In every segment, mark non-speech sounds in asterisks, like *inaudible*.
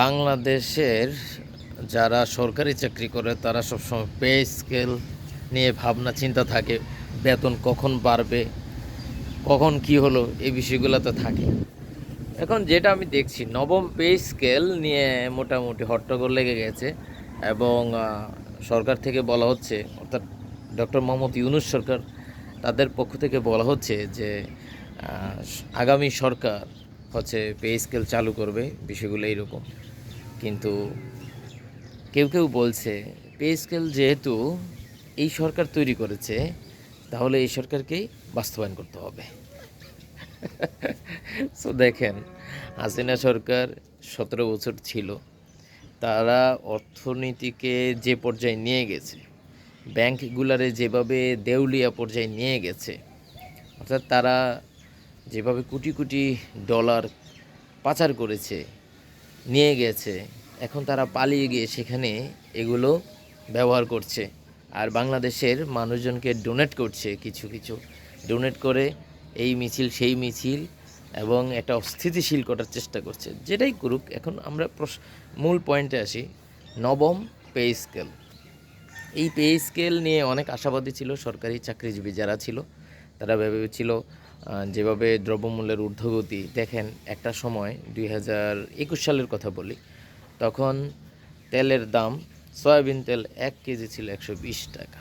বাংলাদেশের যারা সরকারি চাকরি করে, তারা সবসময় পে স্কেল নিয়ে ভাবনা, চিন্তা থাকে, বেতন কখন বাড়বে, কখন কি হলো, এই বিষয়গুলো তো থাকে। এখন যেটা আমি দেখছি, নবম পে স্কেল নিয়ে মোটামুটি হট্টগোল লেগে গেছে এবং সরকার থেকে বলা হচ্ছে, অর্থাৎ ডক্টর মোহাম্মদ ইউনুস সরকার তাদের পক্ষ থেকে বলা হচ্ছে যে আগামী সরকার হচ্ছে পে স্কেল চালু করবে, বিষয়গুলো এইরকম। কিন্তু কেউ কেউ বলছে, পে স্কেল যেহেতু এই সরকার তৈরি করেছে, তাহলে এই সরকারকেই বাস্তবায়ন করতে হবে। *laughs* সো দেখেন, হাসিনা সরকার সতেরো বছর ছিল। তারা অর্থনীতিকে যে পর্যায়ে নিয়ে গেছে, ব্যাংকগুলারে যেভাবে দেউলিয়া পর্যায়ে নিয়ে গেছে, অর্থাৎ তারা যেভাবে কোটি কোটি ডলার পাচার করেছে, নিয়ে গেছে, এখন তারা পালিয়ে গিয়ে সেখানে এগুলো ব্যবহার করছে। আর বাংলাদেশের মানুষজনকে ডোনেট করছে, কিছু কিছু। ডোনেট করে এই মিছিল, সেই মিছিল এবং এটা অস্থিতিশীল করার চেষ্টা করছে। যেটাই করুক, এখন আমরা মূল পয়েন্টে আসি, নবম পে স্কেল এই পে স্কেল নিয়ে অনেক আশাবাদী ছিল, সরকারি চাকরিজীবী যারা ছিল, তারা ভেবেছিল যেভাবে দ্রব্যমূল্যের ঊর্ধ্বগতি, দেখেন একটা সময় দুই হাজার একুশ সালের কথা বলি, তখন তেলের দাম সয়াবিন তেল এক কেজি ছিল একশো বিশ টাকা,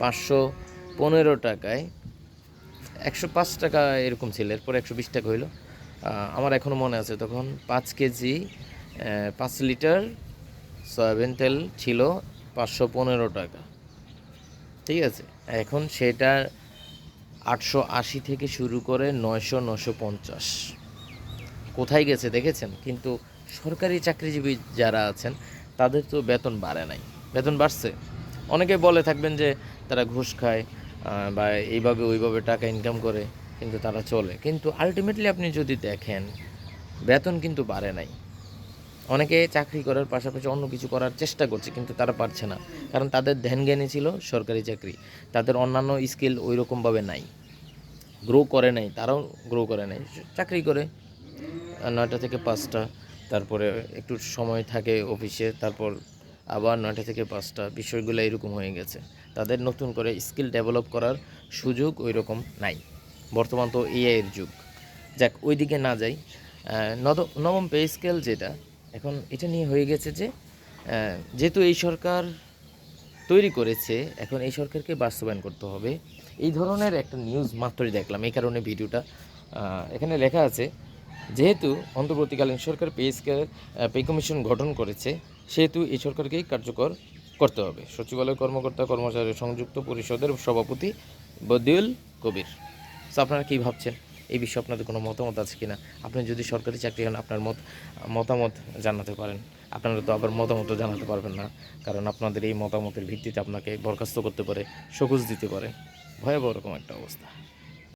পাঁচশো পনেরো টাকায়, একশো পাঁচ টাকা এরকম ছিল, এরপর একশো বিশ টাকা হইল। আমার এখনও মনে আছে, তখন পাঁচ কেজি পাঁচ লিটার সয়াবিন তেল ছিল পাঁচশো পনেরো টাকা, ঠিক আছে? এখন সেটা আটশো আশি থেকে শুরু করে নয়শো নশো পঞ্চাশ। কোথায় গেছে দেখেছেন? কিন্তু সরকারি চাকরিজীবী যারা আছেন, তাদের তো বেতন বাড়ে নাই। বেতন বাড়ছে। অনেকে বলে থাকবেন যে তারা ঘুষ খায় বা এইভাবে ওইভাবে টাকা ইনকাম করে, কিন্তু তারা চলে। কিন্তু আলটিমেটলি আপনি যদি দেখেন, বেতন কিন্তু বাড়ে নাই। অনেকে চাকরি করার পাশাপাশি অন্য কিছু করার চেষ্টা করছে, কিন্তু তারা পারছে না। কারণ তাদের ধ্যান জ্ঞানী ছিল সরকারি চাকরি। তাদের অন্যান্য স্কিল ওই রকমভাবে নাই। গ্রো করে নাই, তারাও গ্রো করে নাই। চাকরি করে। নয়টা থেকে পাঁচটা, তারপরে একটু সময় থাকে অফিসে, তারপর আবার নয়টা থেকে পাঁচটা, বিষয়গুলো এরকম হয়ে গেছে। তাদের নতুন করে স্কিল ডেভেলপ করার সুযোগ ওই রকম নাই। বর্তমান তো এআইয়ের যুগ। যাক ওই দিকে না যাই। নবম পে স্কেল যেটা এখন এটা নিয়ে হয়ে গেছে যে যেহেতু এই সরকার তৈরি করেছে, এখন এই সরকারকে বাস্তবায়ন করতে হবে। এই ধরনের একটা নিউজ মাত্রই দেখলাম। এই কারণে ভিডিওটা এখানে লেখা আছে, যেহেতু অন্তর্বর্তীকালীন সরকার পে স্কেল পে কমিশন গঠন করেছে, সেহেতু এই সরকারকেই কার্যকর করতে হবে। সচিবালয় কর্মকর্তা, কর্মচারী সংযুক্ত পরিষদের সভাপতি বদিউল কবির। তো আপনারা কী ভাবছেন? এই বিষয়ে আপনাদের কোনো মতামত আছে কিনা? আপনি যদি সরকারি চাকরি হন, আপনার মত, মতামত জানাতে পারেন। আপনারা তো আবার মতামতও জানাতে পারবেন না, কারণ আপনাদের এই মতামতের ভিত্তিতে আপনাকে বরখাস্ত করতে পারে সবুজ দিতে পারে। ভয়াবহ রকম একটা অবস্থা।